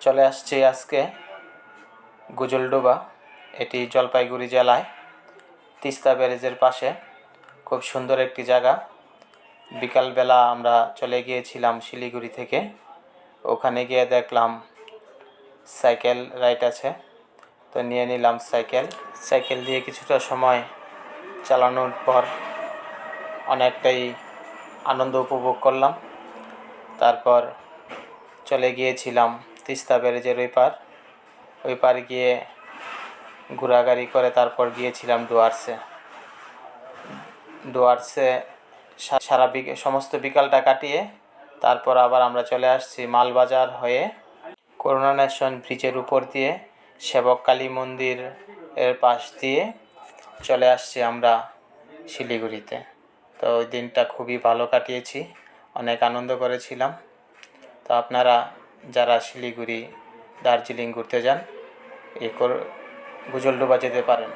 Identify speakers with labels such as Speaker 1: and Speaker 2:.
Speaker 1: চলে আসছি আজকে গুজলডোবা। এটি জলপাইগুড়ি জেলায়, তিস্তা ব্যারেজের পাশে। খুব সুন্দর একটি জায়গা। বিকালবেলা আমরা চলে গিয়েছিলাম শিলিগুড়ি থেকে। ওখানে গিয়ে দেখলাম সাইকেল রাইড আছে। তো নিয়ে নিলাম সাইকেল। সাইকেল দিয়ে কিছুটা সময় চালানোর পর অনেকটাই আনন্দ উপভোগ করলাম। তারপর চলে গিয়েছিলাম তিস্তা ব্যারেজের ওই পার। ওই পার গিয়ে ঘোরাগাড়ি করে তারপর গিয়েছিলাম ডুয়ার্সে। ডুয়ার্সে সারা সমস্ত বিকালটা কাটিয়ে তারপর আবার আমরা চলে আসছি মালবাজার হয়ে করুণানেশন ব্রিজের উপর দিয়ে সেবক কালী মন্দির এর পাশ দিয়ে চলে আসছি আমরা শিলিগুড়িতে। তো ওই দিনটা খুবই ভালো কাটিয়েছি, অনেক আনন্দ করেছিলাম। তো আপনারা যারা শিলিগুড়ি দার্জিলিং ঘুরতে যান এই কর গুজলডোবা যেতে পারেন।